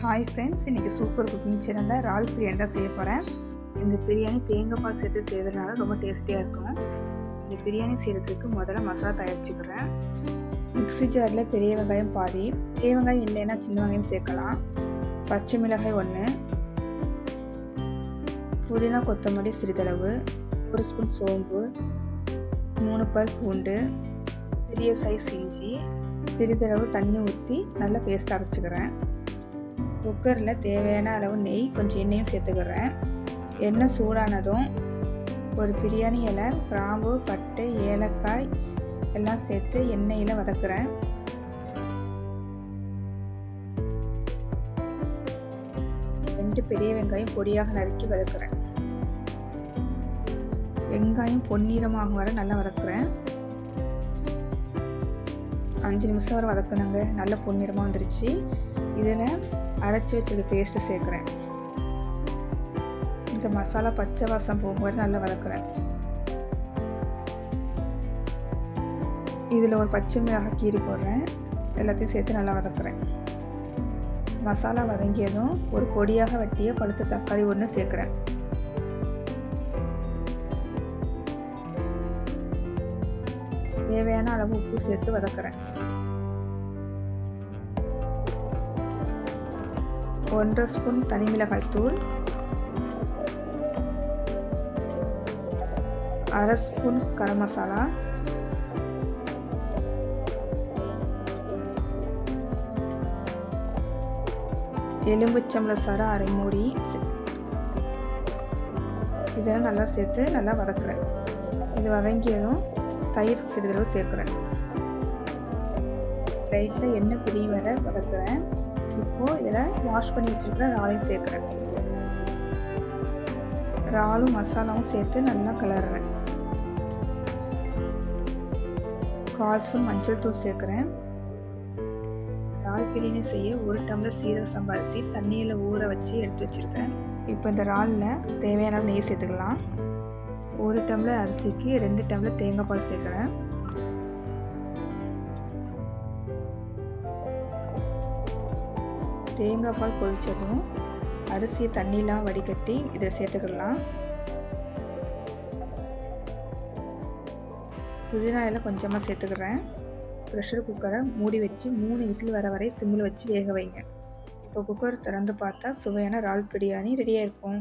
Hi friends இன்றைக்கி super cooking சேனலில் ரால் பிரியாணி தான் செய்ய போகிறேன் இந்த பிரியாணி தேங்காய் பால் சேர்த்து செய்கிறதுனால ரொம்ப டேஸ்டியாக இருக்கும். இந்த பிரியாணி செய்கிறதுக்கு முதல்ல மசாலா தயாரிச்சுக்கிறேன். மிக்ஸி ஜாரில் பெரிய வெங்காயம் பாதி. பெரிய வெங்காயம் இல்லைன்னா சின்ன வெங்காயம் சேர்க்கலாம். பச்சை மிளகாய் ஒன்று புதினா கொத்தமல்லி சிறிதளவு. ஒரு ஸ்பூன் சோம்பு. மூணு பல் பூண்டு. பெரிய சைஸ் இஞ்சி. சிறிதளவு தண்ணி ஊற்றி நல்லா பேஸ்ட் அரைச்சிக்கிறேன். குக்கரில் தேவையான அளவு நெய் கொஞ்சம் எண்ணெயும் சேர்த்துக்கிறேன். எண்ணெய் சூடானதும் ஒரு பிரியாணி இலை கிராம்பு பட்டை ஏலக்காய் எல்லாம் சேர்த்து எண்ணெயில் வதக்குறேன். ரெண்டு பெரிய வெங்காயம் பொடியாக நறுக்கி வதக்குறேன். வெங்காயம் பொன்னிறமாகும் வர நல்லா வதக்குறேன். அஞ்சு நிமிஷம் வரை வதக்குனாங்க. நல்ல பொன்னிறமாக வந்துருச்சு. இதில் அரைச்சி வச்சது பேஸ்ட்டு சேர்க்குறேன். இந்த மசாலா பச்சை வாசம் போகும்போது நல்லா வதக்குறேன். இதில் ஒரு பச்சை மிளகாய் கீரி போடுறேன். எல்லாத்தையும் சேர்த்து நல்லா வதக்குறேன். மசாலா வதங்கியதும் ஒரு பொடியாக வெட்டிய பழுத்த தக்காளி ஒன்று சேர்க்குறேன். தேவையான அளவு உப்பு சேர்த்து வதக்குறேன். ஒன்றரை ஸ்பூன் தனி மிளகாய் தூள் அரை ஸ்பூன் கரம் மசாலா எலும்புச்சம்பள சாரம் அரை மூடி இதெல்லாம் நல்லா சேர்த்து நல்லா வதக்குறேன். இது வதங்கியதும் தயிர் சிறிதளவு சேர்க்குறேன். லைட்டில் எண்ணெய் பிரி வர வதக்குறேன். இப்போது இதில் வாஷ் பண்ணி வச்சுருக்கிற இறாலையும் சேர்க்குறேன். இறாலும் மசாலாவும் சேர்த்து நல்லா கலர்றேன் கால் ஸ்பூன் மஞ்சள் தூள் சேர்க்குறேன். இறால் பிரியாணி செய்ய ஒரு டம்ளர் சீரக சம்பாரிசி தண்ணியில் ஊற வச்சு எடுத்து வச்சுருக்கேன் இப்போ இந்த இறாலில் தேவையான நெய் சேர்த்துக்கலாம். ஒரு டம்ளர் அரிசிக்கு ரெண்டு டம்ளர் தேங்காய் பால் சேர்க்குறேன். தேங்காய் பால் கொதித்ததும் அரிசியை தண்ணிலாம் வடிகட்டி இதை சேர்த்துக்கிடலாம் புதினா எல்லாம் கொஞ்சமாக சேர்த்துக்கிறேன் ப்ரெஷர் குக்கரை மூடி வச்சு மூணு விசில் வர வரை சிம்மில் வச்சு வேக வைங்க. இப்போ குக்கர் திறந்து பார்த்தா சுவையான ரால் பிரியாணி ரெடியாக இருக்கும்.